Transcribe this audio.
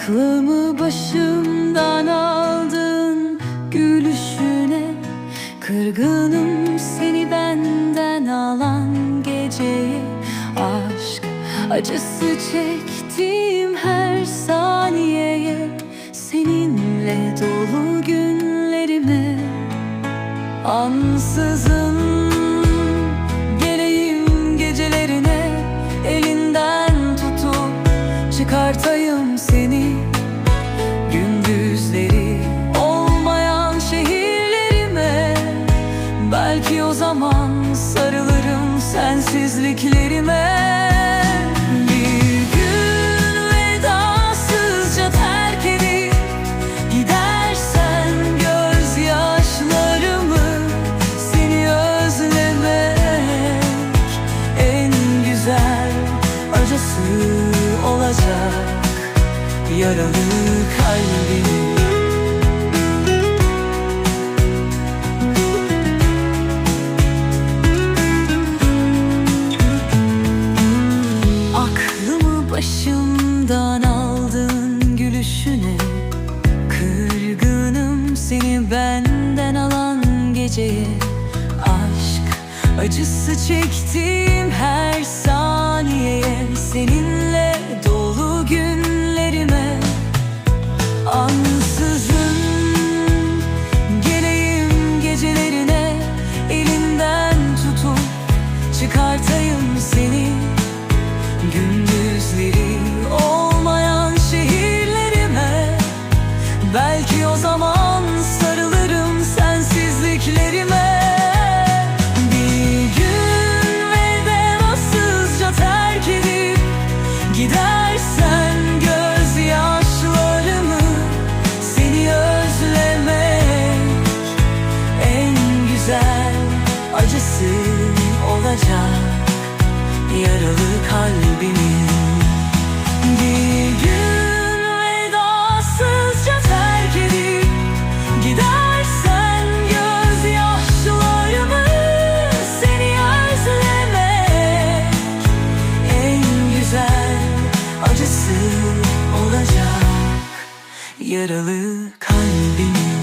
Aklımı başımdan aldın gülüşüne. Kırgınım seni benden alan geceye. Aşk acısı çektiğim her saniyeye. Seninle dolu günlerime. Ansızın geleyim gecelerine. Elinden tutup çıkartayım seni Belki o zaman sarılırım sensizliklerime. Bir gün vedasızca terk edip Gidersen gözyaşlarımı seni özlemek En güzel acısı olacak. Yaralı kalbim geceye Aşk acısı çektiğim her saniyeye Seninle çaresin olacak Yaralı kalbimin Bir gün vedasızca terk edip Gidersen gözyaşlarımı Seni özlemek En güzel acısı olacak Yaralı kalbimin